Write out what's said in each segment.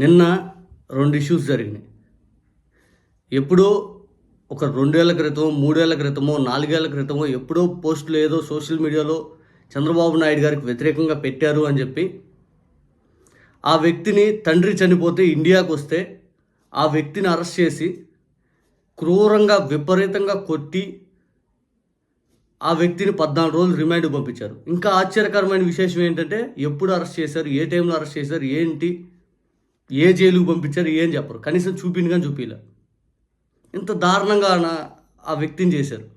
నిన్న రెండు ఇష్యూస్ జరిగినాయి. ఎప్పుడో ఒక రెండేళ్ళ క్రితం మూడేళ్ళ క్రితమో నాలుగేళ్ళ క్రితమో ఎప్పుడో పోస్టులు ఏదో సోషల్ మీడియాలో చంద్రబాబు నాయుడు గారికి వ్యతిరేకంగా పెట్టారు అని చెప్పి ఆ వ్యక్తిని తండ్రి చనిపోతే ఇండియాకు వస్తే ఆ వ్యక్తిని అరెస్ట్ చేసి క్రూరంగా విపరీతంగా కొట్టి ఆ వ్యక్తిని పద్నాలుగు రోజులు రిమాండ్ పంపించారు. ఇంకా ఆశ్చర్యకరమైన విశేషం ఏంటంటే ఎప్పుడు అరెస్ట్ చేశారు ఏ టైంలో అరెస్ట్ చేశారు ఏంటి ఏ జైలుకు పంపించారు ఏం చెప్పరు. కనీసం చూపిండి కానీ చూపించలే ఇంత దారుణంగా నా- ఆ వ్యక్తిని చేశారు.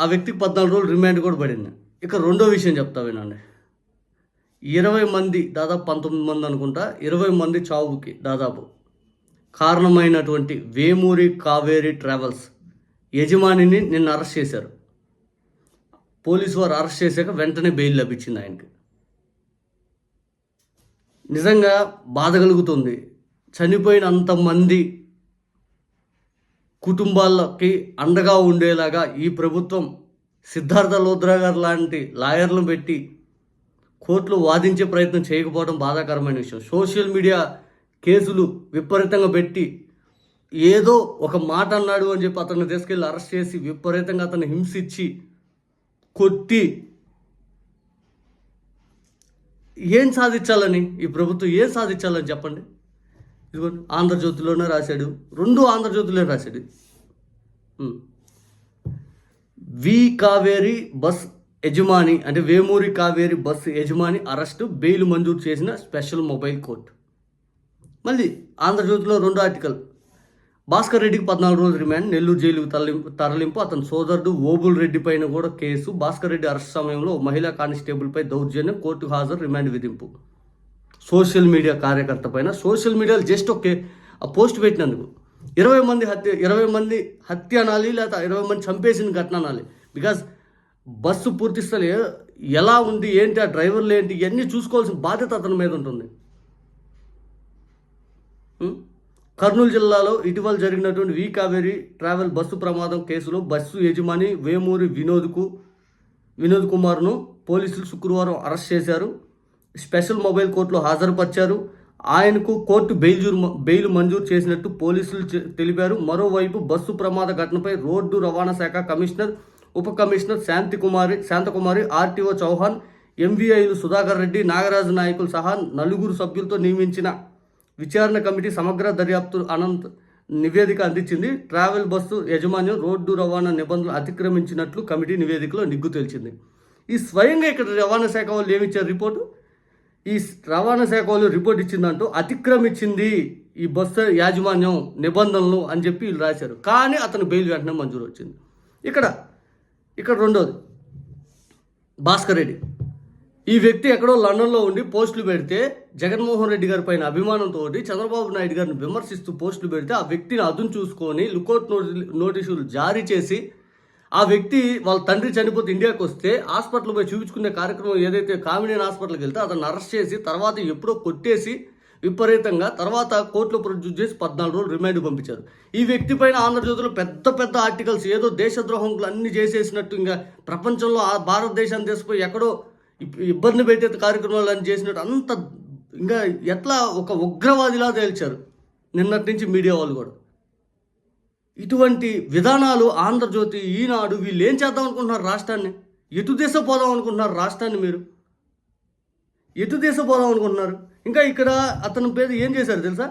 ఆ వ్యక్తికి పద్నాలుగు రోజులు రిమాండ్ కూడా పడింది. ఇక రెండో విషయం చెప్తా వినండి. ఇరవై మంది దాదాపు పంతొమ్మిది మంది అనుకుంటా ఇరవై మంది చావుకి దాదాపు కారణమైనటువంటి వేమూరి కావేరి ట్రావెల్స్ యజమానిని నిన్న అరెస్ట్ చేశారు. పోలీసు వారు అరెస్ట్ చేశాక వెంటనే బెయిల్ లభించింది ఆయనకి. నిజంగా బాధ కలుగుతుంది. చనిపోయిన అంతమంది కుటుంబాలకి అండగా ఉండేలాగా ఈ ప్రభుత్వం సిద్ధార్థ లోద్రా గారు లాంటి లాయర్లను పెట్టి కోర్టులో వాదించే ప్రయత్నం చేయకపోవడం బాధాకరమైన విషయం. సోషల్ మీడియా కేసులు విపరీతంగా పెట్టి ఏదో ఒక మాట అన్నాడు అని చెప్పి అతన్ని తీసుకెళ్ళి అరెస్ట్ చేసి విపరీతంగా అతను హింసించి కొట్టి ఏం సాధించాలని? ఈ ప్రభుత్వం ఏం సాధించాలని చెప్పండి? ఇదిగోండి ఆంధ్రజ్యోతిలోనే రాశాడు. రెండు ఆంధ్రజ్యోతిలోనే రాశాడు. వి కావేరి బస్ యజమాని అంటే వేమూరి కావేరి బస్ యజమాని అరెస్టు బెయిల్ మంజూరు చేసిన స్పెషల్ మొబైల్ కోర్టు. మళ్ళీ ఆంధ్రజ్యోతిలో రెండు ఆర్టికల్. భాస్కర్ రెడ్డికి పద్నాలుగు రోజులు రిమాండ్ నెల్లూరు జైలుకు తరలింపు తరలింపు అతని సోదరుడు ఓబుల్ రెడ్డి పైన కూడా కేసు. భాస్కర్ రెడ్డి అరెస్ట్ సమయంలో మహిళా కానిస్టేబుల్పై దౌర్జన్యం కోర్టుకు హాజరు రిమాండ్ విధింపు. సోషల్ మీడియా కార్యకర్త పైన సోషల్ మీడియాలో జస్ట్ ఒకే ఆ పోస్ట్ పెట్టినందుకు. ఇరవై మంది హత్య ఇరవై మంది హత్య అనాలి లేదా ఇరవై మంది చంపేసిన ఘటన అనాలి. బికాజ్ బస్సు పూర్తి ఎలా ఉంది ఏంటి ఆ డ్రైవర్లు ఏంటి ఇవన్నీ చూసుకోవాల్సిన బాధ్యత అతని మీద ఉంటుంది. కర్నూలు జిల్లాలో ఇటీవల జరిగినటువంటి వి కావేరి ట్రావెల్ బస్సు ప్రమాదం కేసులో బస్సు యజమాని వేమూరి వినోద్కు వినోద్ కుమార్ను పోలీసులు శుక్రవారం అరెస్ట్ చేశారు. స్పెషల్ మొబైల్ కోర్టులో హాజరుపరిచారు. ఆయనకు కోర్టు బెయిల్ బెయిల్ మంజూరు చేసినట్టు పోలీసులు తెలిపారు. మరోవైపు బస్సు ప్రమాద ఘటనపై రోడ్డు రవాణా శాఖ కమిషనర్ ఉప కమిషనర్ శాంతి కుమారి శాంతకుమారి ఆర్టీఓ చౌహాన్ ఎంవీఐలు సుధాకర్ రెడ్డి నాగరాజు నాయకులు సహా నలుగురు సభ్యులతో నియమించిన విచారణ కమిటీ సమగ్ర దర్యాప్తు అనంత్ నివేదిక అందించింది. ట్రావెల్ బస్సు యాజమాన్యం రోడ్డు రవాణా నిబంధనలు అతిక్రమించినట్లు కమిటీ నివేదికలో నిగ్గు తేల్చింది. ఈ స్వయంగా ఇక్కడ రవాణా శాఖ వాళ్ళు ఏమిచ్చారు రిపోర్టు? ఈ రవాణా శాఖ వాళ్ళు రిపోర్ట్ ఇచ్చిందంటూ అతిక్రమించింది ఈ బస్సు యాజమాన్యం నిబంధనలు అని చెప్పి వీళ్ళు రాశారు. కానీ అతను బెయిల్ వెంటనే మంజూరు వచ్చింది. ఇక్కడ ఇక్కడ రెండోది. భాస్కర్ రెడ్డి. ఈ వ్యక్తి ఎక్కడో లండన్లో ఉండి పోస్టులు పెడితే జగన్మోహన్ రెడ్డి గారి పైన అభిమానంతో చంద్రబాబు నాయుడు గారిని విమర్శిస్తూ పోస్టులు పెడితే ఆ వ్యక్తిని అదును చూసుకొని లుకౌట్ నోటి నోటీసులు జారీ చేసి ఆ వ్యక్తి వాళ్ళ తండ్రి చనిపోతే ఇండియాకి వస్తే హాస్పిటల్ పోయి చూపించుకునే కార్యక్రమం ఏదైతే కామిడియన్ హాస్పిటల్కి వెళ్తే అతను అరెస్ట్ చేసి తర్వాత ఎప్పుడో కొట్టేసి విపరీతంగా తర్వాత కోర్టులో ప్రొడ్యూస్ చేసి పద్నాలుగు రోజులు రిమాండ్ పంపించారు. ఈ వ్యక్తి పైన ఆంధ్రజ్యోతిలో పెద్ద పెద్ద ఆర్టికల్స్ ఏదో దేశద్రోహంలు అన్ని చేసేసినట్టు ఇంకా ప్రపంచంలో ఆ భారతదేశాన్ని తీసుకుపోయి ఎక్కడో ఇబ్బంది పెట్టే కార్యక్రమాలు అని చేసినట్టు అంత ఇంకా ఎట్లా ఒక ఉగ్రవాదిలా తేల్చారు నిన్నటి నుంచి మీడియా వాళ్ళు కూడా. ఇటువంటి విధానాలు ఆంధ్రజ్యోతి ఈనాడు వీళ్ళు ఏం చేద్దాం అనుకుంటున్నారు రాష్ట్రాన్ని? ఎటు దిశ పోదాం అనుకుంటున్నారు రాష్ట్రాన్ని మీరు? ఎటు దిశ పోదాం అనుకుంటున్నారు? ఇంకా ఇక్కడ అతని పేరు ఏం చేశారు తెలుసా?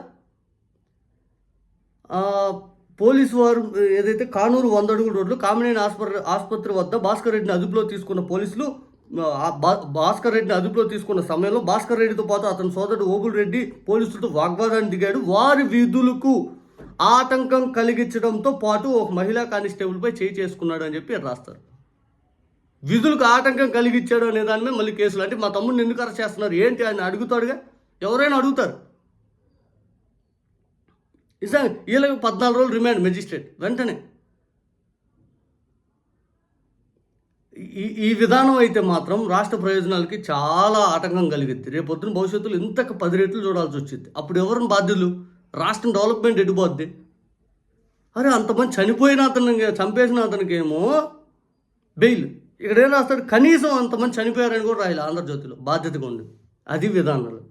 పోలీసు వారు ఏదైతే కానూరు వంద అడుగుల రోడ్లు కామినేని ఆసుపత్రి ఆసుపత్రి వద్ద భాస్కర్ రెడ్డిని అదుపులో తీసుకున్న పోలీసులు భాస్కర్ రెడ్డిని అదుపులో తీసుకున్న సమయంలో భాస్కర్ రెడ్డితో పాటు అతని సోదరుడు ఓబుల్ రెడ్డి పోలీసులతో వాగ్వాదాన్ని దిగాడు. వారి విధులకు ఆటంకం కలిగించడంతో పాటు ఒక మహిళా కానిస్టేబుల్పై చేయి చేసుకున్నాడు అని చెప్పి రాస్తారు. విధులకు ఆటంకం కలిగించాడు అనే దాని మీద మళ్ళీ కేసులు. అంటే మా తమ్ముడిని ఎందుకు అరెస్ట్ చేస్తున్నారు? ఏంటి అని అడుగుతాడుగా? ఎవరైనా అడుగుతారు. నిజంగా వీళ్ళకి పద్నాలుగు రోజులు రిమాండ్ మెజిస్ట్రేట్. వెంటనే ఈ ఈ విధానం అయితే మాత్రం రాష్ట్ర ప్రయోజనాలకి చాలా ఆటంకం కలిగింది రేపు పొద్దున భవిష్యత్తులో ఇంతకు పది రెట్లు చూడాల్సి వచ్చింది అప్పుడు ఎవరిని బాధ్యులు? రాష్ట్రం డెవలప్మెంట్ ఎడిపోద్ది అరే అంతమంది చనిపోయిన అతను చంపేసిన అతనికేమో బెయిల్. ఇక్కడ ఏం రాస్తాడు? కనీసం అంతమంది చనిపోయారని కూడా రాయాలి ఆంధ్రజ్యోతిలో. బాధ్యతగా ఉంది అది విధానాలు.